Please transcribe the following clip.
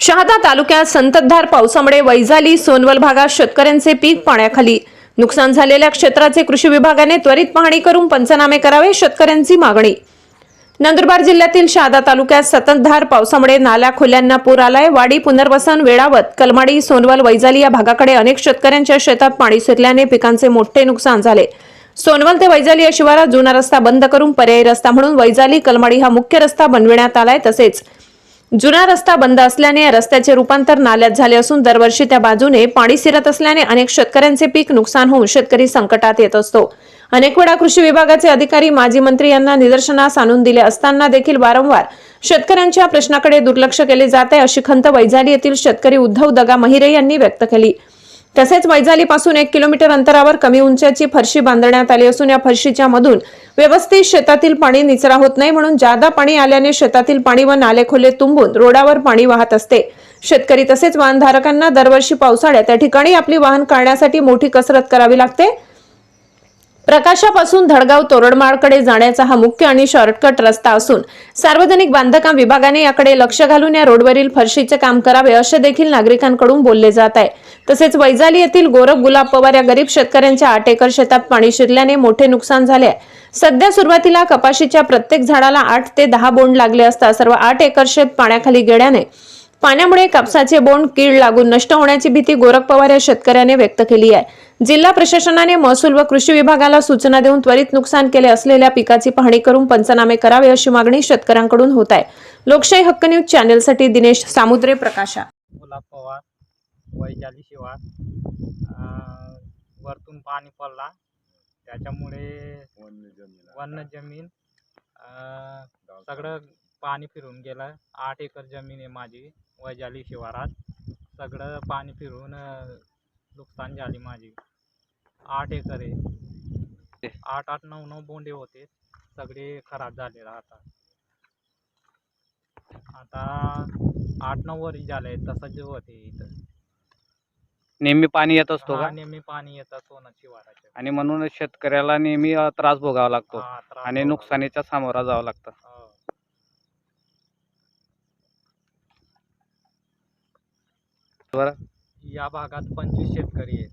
शहादा तालुक्यात संततधार पावसामुळे वैजाली सोनवल भागात शेतकऱ्यांचे पीक पाण्याखाली. नुकसान झालेल्या क्षेत्राचे कृषी विभागाने त्वरित पाहणी करून पंचनामे करावे शेतकऱ्यांची मागणी. नंदुरबार जिल्ह्यातील शहादा तालुक्यात सततधार पावसामुळे नाल्या खोल्यांना पूर आलाय. वाडी पुनर्वसन वेळावत कलमाडी सोनवल वैजाली या भागाकडे अनेक शेतकऱ्यांच्या शेतात पाणी शिरल्याने पिकांचे मोठे नुकसान झाले. सोनवल ते वैजाली या शिवारात जुना रस्ता बंद करून पर्यायी रस्ता म्हणून वैजाली कलमाडी हा मुख्य रस्ता बनविण्यात आलाय तसेच जुना रस्ता बंद असल्याने या रस्त्याचे रूपांतर नाल्यात झाले असून दरवर्षी त्या बाजूने पाणी शिरत असल्याने अनेक शेतकऱ्यांचे पीक नुकसान होऊन शेतकरी संकटात येत असतो. अनेक वेळा कृषी विभागाचे अधिकारी माजी मंत्री यांना निदर्शनास आणून दिले असताना देखील वारंवार शेतकऱ्यांच्या प्रश्नाकडे दुर्लक्ष केले जात आहे अशी खंत वैजाली येथील शेतकरी उद्धव दगा महिरे यांनी व्यक्त केली. तसेच वैजालीपासून एक किलोमीटर अंतरावर कमी उंचाची फरशी बांधण्यात आली असून या फरशीच्या मधून व्यवस्थित शेतातील पाणी निचरा होत नाही म्हणून जादा पाणी आल्याने शेतातील पाणी व नाले खोले तुंबून रोडावर पाणी वाहत असते. शेतकरी तसेच वाहनधारकांना दरवर्षी पावसाळ्यात त्या ठिकाणी आपली वाहन काढण्यासाठी मोठी कसरत करावी लागते. प्रकाशापासून धडगाव तोरडमाळकडे जाण्याचा हा मुख्य आणि शॉर्टकट रस्ता असून सार्वजनिक बांधकाम विभागाने याकडे लक्ष घालून या रोडवरील फरशीचे काम करावे असे देखील नागरिकांकडून बोलले जात आहे. तसेच वैजाली येथील गोरख गुलाब पवार या गरीब शेतकऱ्यांच्या आठ एकर शेतात पाणी शिरल्याने मोठे नुकसान झाले आहे. सध्या सुरुवातीला कपाशीच्या प्रत्येक झाडाला आठ ते दहा बोंड लागले असता सर्व आठ एकर शेत पाण्याखाली गेल्याने पाण्यामुळे कापसाचे बोंड कीड लागून नष्ट होण्याची भीती गोरख पवार या शेतकऱ्याने व्यक्त केली आहे. जिल्हा प्रशासनाने महसूल व कृषी विभागाला सूचना देऊन त्वरित नुकसान केले असलेल्या पिकाची पाहणी करून पंचनामे करावे अशी मागणी शेतकऱ्यांकडून होत आहे. लोकशाही हक्क न्यूज चॅनेलसाठी दिनेश सामुद्रे प्रकाशा. गुलाब पवार वैजाली शिवार वरतून पाणी पडला. त्याच्यामुळे वन्य जमीन सगळं पाणी फिरून गेलं. आठ एकर जमीन आहे माझी वैजाली शिवारात. सगळं पाणी फिरून नुकसान झाली माझी. आठ एकर आहे. आठ आठ नऊ नऊ बोंडे होते. सगळे खराब झाले राहतात आता आठ नऊ वरी झाले तसंच होते इथं. नेहमी पाणी येत असतो का? नेहमी पाणी येतं शिवाराच्या. आणि म्हणूनच शेतकऱ्याला नेहमी त्रास भोगावा लागतो हा, त्रास आणि होतो. नुकसानीच्या सामोरा जावं लागतं. बरं. या भागात पंचवीस शेतकरी आहेत.